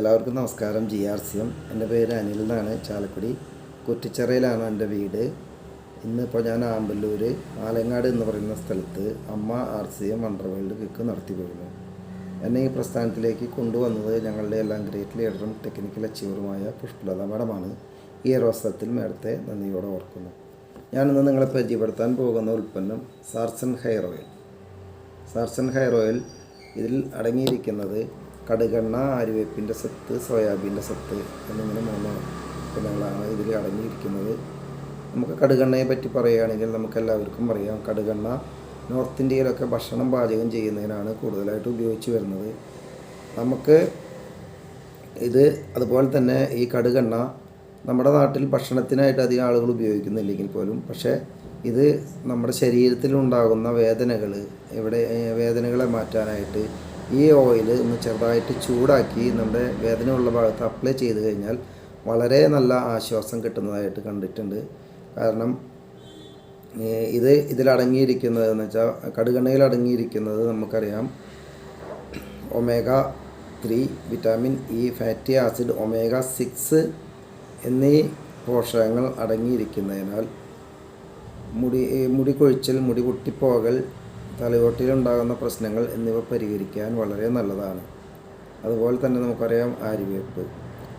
നമസ്കാരം. G R C M. എന്റെ പേര് അനിൽ എന്നാണ്. ചാലക്കുടി. കുറ്റിച്ചിറയിലാണ് എന്റെ വീട്. ഇന്നിപ്പോൾ ഞാൻ ആമ്പല്ലൂർ ആലങ്ങാട് എന്ന് പറയുന്ന സ്ഥലത്ത് അമ്മ R C M underworld kick നടത്തി വരുന്നു എന്നെ ഈ പ്രസ്ഥാനത്തിലേക്ക് കൊണ്ടുവന്നത് ഞങ്ങളുടെ എല്ലാം ഗ്രേറ്റ് ലീഡറും ടെക്നിക്കൽ അച്ചീവറുമായ പുഷ്പലത മാഡമാണ്. ഈ അവസരത്തിൽ മേഡത്തെ നന്ദിയോടെ ഓർക്കുന്നു. ഞാനിന്ന് നിങ്ങളെ പരിചയപ്പെടുത്താൻ പോകുന്ന ഉൽപ്പന്നം Sarson hair oil. Sarson hair oil ഇതിൽ അടങ്ങിയിരിക്കുന്നത് കടുകെണ്ണ ആര്യവേപ്പിന്റെ സത്ത് സോയാബീന്റെ സത്ത് എന്നിങ്ങനെ മൂന്ന് ഉൽപ്പന്നങ്ങളാണ് ഇതിൽ അടങ്ങിയിരിക്കുന്നത്. നമുക്ക് കടുകെണ്ണയെ പറ്റി പറയുകയാണെങ്കിൽ നമുക്ക് എല്ലാവർക്കും അറിയാം. കടുകെണ്ണ നോർത്ത് ഇന്ത്യയിലൊക്കെ ഭക്ഷണം പാചകം ചെയ്യുന്നതിനാണ് കൂടുതലായിട്ട് ഉപയോഗിച്ച് വരുന്നത്. നമുക്ക് ഇത് അതുപോലെ തന്നെ ഈ കടുകെണ്ണ നമ്മുടെ നാട്ടിൽ ഭക്ഷണത്തിനായിട്ട് അധികം ആളുകൾ ഉപയോഗിക്കുന്നില്ലെങ്കിൽ പോലും പക്ഷേ ഇത് നമ്മുടെ ശരീരത്തിലുണ്ടാകുന്ന വേദനകൾ ഇവിടെ വേദനകളെ മാറ്റാനായിട്ട് ഈ ഓയിൽ ഒന്ന് ചെറുതായിട്ട് ചൂടാക്കി നമ്മുടെ വേദനയുള്ള ഭാഗത്ത് അപ്ലൈ ചെയ്ത് കഴിഞ്ഞാൽ വളരെ നല്ല ആശ്വാസം കിട്ടുന്നതായിട്ട് കണ്ടിട്ടുണ്ട്. കാരണം ഇത് ഇതിലടങ്ങിയിരിക്കുന്നത് എന്ന് വെച്ചാൽ കടുകെണ്ണയിൽ അടങ്ങിയിരിക്കുന്നത് നമുക്കറിയാം. Omega three vitamin E fatty acid omega six എന്നീ പോഷകങ്ങൾ അടങ്ങിയിരിക്കുന്നതിനാൽ മുടി മുടി കൊഴിച്ചൽ മുടി പൊട്ടിപ്പോകൽ തലയോട്ടിലുണ്ടാകുന്ന പ്രശ്നങ്ങൾ എന്നിവ പരിഹരിക്കാൻ വളരെ നല്ലതാണ്. അതുപോലെ തന്നെ നമുക്കറിയാം ആര്യവേപ്പ്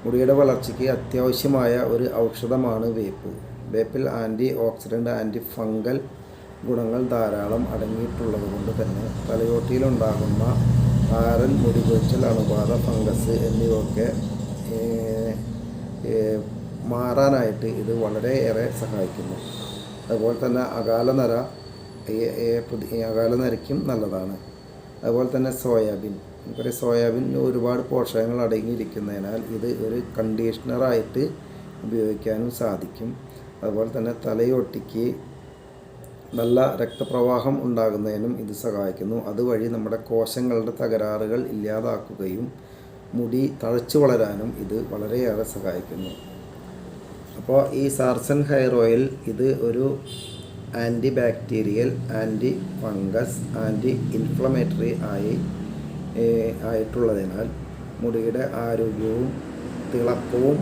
മുടിയുടെ വളർച്ചയ്ക്ക് അത്യാവശ്യമായ ഒരു ഔഷധമാണ് വേപ്പ്. വേപ്പിൽ ആന്റി ഓക്സിഡന്റ് ആന്റി ഫംഗൽ ഗുണങ്ങൾ ധാരാളം അടങ്ങിയിട്ടുള്ളത് കൊണ്ട് തന്നെ തലയോട്ടിയിലുണ്ടാകുന്ന താരൻ മുടി കൊഴിച്ചൽ അണുബാധ ഫംഗസ് എന്നിവയൊക്കെ മാറാനായിട്ട് ഇത് വളരെയേറെ സഹായിക്കുന്നു. അതുപോലെ തന്നെ അകാലനര ഈ- ഈ പുതി- ഈ അകാലനരയ്ക്കും നല്ലതാണ്. അതുപോലെ തന്നെ സോയാബീൻ. നമുക്കറിയാം സോയാബീനിൽ ഒരുപാട് പോഷകങ്ങൾ അടങ്ങിയിരിക്കുന്നതിനാൽ ഇത് ഒരു കണ്ടീഷണറായിട്ട് ഉപയോഗിക്കാനും സാധിക്കും. അതുപോലെ തന്നെ തലയൊട്ടിക്ക് നല്ല രക്തപ്രവാഹം ഉണ്ടാകുന്നതിനും ഇത് സഹായിക്കുന്നു. അതുവഴി നമ്മുടെ കോശങ്ങളുടെ തകരാറുകൾ ഇല്ലാതാക്കുകയും മുടി തഴച്ചു വളരാനും ഇത് വളരെയേറെ സഹായിക്കുന്നു. അപ്പോൾ ഈ സാർസൻ ഹെയർ ഓയിൽ ഇത് ഒരു anti bacterial anti fungus anti inflammatory ആയി ആയിട്ടുള്ളതിനാൽ മുടിയുടെ ആരോഗ്യവും തിളക്കവും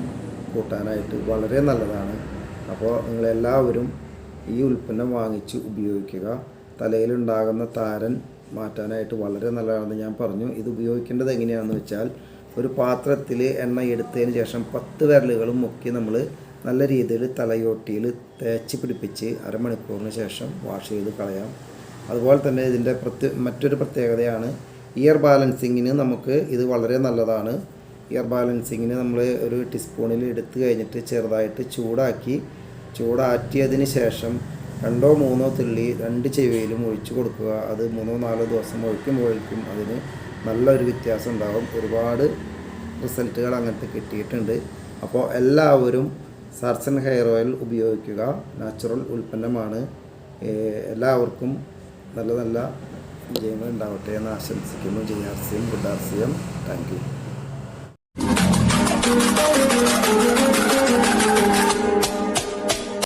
കൂട്ടാനായിട്ട് വളരെ നല്ലതാണ്. അപ്പോൾ നിങ്ങളെല്ലാവരും ഈ ഉൽപ്പന്നം വാങ്ങിച്ച് ഉപയോഗിക്കുക. തലയിലുണ്ടാകുന്ന താരൻ മാറ്റാനായിട്ട് വളരെ നല്ലതാണെന്ന് ഞാൻ പറഞ്ഞു. ഇത് ഉപയോഗിക്കേണ്ടത് എങ്ങനെയാണെന്ന് വെച്ചാൽ ഒരു പാത്രത്തിൽ എണ്ണ എടുത്തതിന് ശേഷം പത്ത് വിരലുകളും മുക്കി നമ്മൾ നല്ല രീതിയിൽ തലയോട്ടിയിൽ തേച്ച് പിടിപ്പിച്ച് അരമണിക്കൂറിന് ശേഷം വാഷ് ചെയ്ത് കളയാം. അതുപോലെ തന്നെ ഇതിന്റെ പ്രത്യ മറ്റൊരു പ്രത്യേകതയാണ് ഇയർ ബാലൻസിങ്ങിന് നമുക്ക് ഇത് വളരെ നല്ലതാണ്. ഇയർ ബാലൻസിങ്ങിന് നമ്മൾ ഒരു ടീസ്പൂണിൽ എടുത്തു കഴിഞ്ഞിട്ട് ചെറുതായിട്ട് ചൂടാക്കി ചൂടാറ്റിയതിന് ശേഷം രണ്ടോ മൂന്നോ തുള്ളി രണ്ട് ചെവിയിലും ഒഴിച്ചു കൊടുക്കുക. അത് മൂന്നോ നാലോ ദിവസം ഒഴിക്കുമ്പോഴേക്കും അതിന് നല്ലൊരു വ്യത്യാസം ഉണ്ടാകും ഒരുപാട് റിസൾട്ടുകൾ അങ്ങനത്തെ കിട്ടിയിട്ടുണ്ട്. അപ്പോൾ എല്ലാവരും സർസൺ ഹെയർ ഓയിൽ ഉപയോഗിക്കുക. നാച്ചുറൽ ഉൽപ്പന്നമാണ്. എല്ലാവർക്കും നല്ല നല്ല വിജയങ്ങൾ ഉണ്ടാവട്ടെ എന്ന് ആശംസിക്കുന്നു. J R C M good R C M thank you.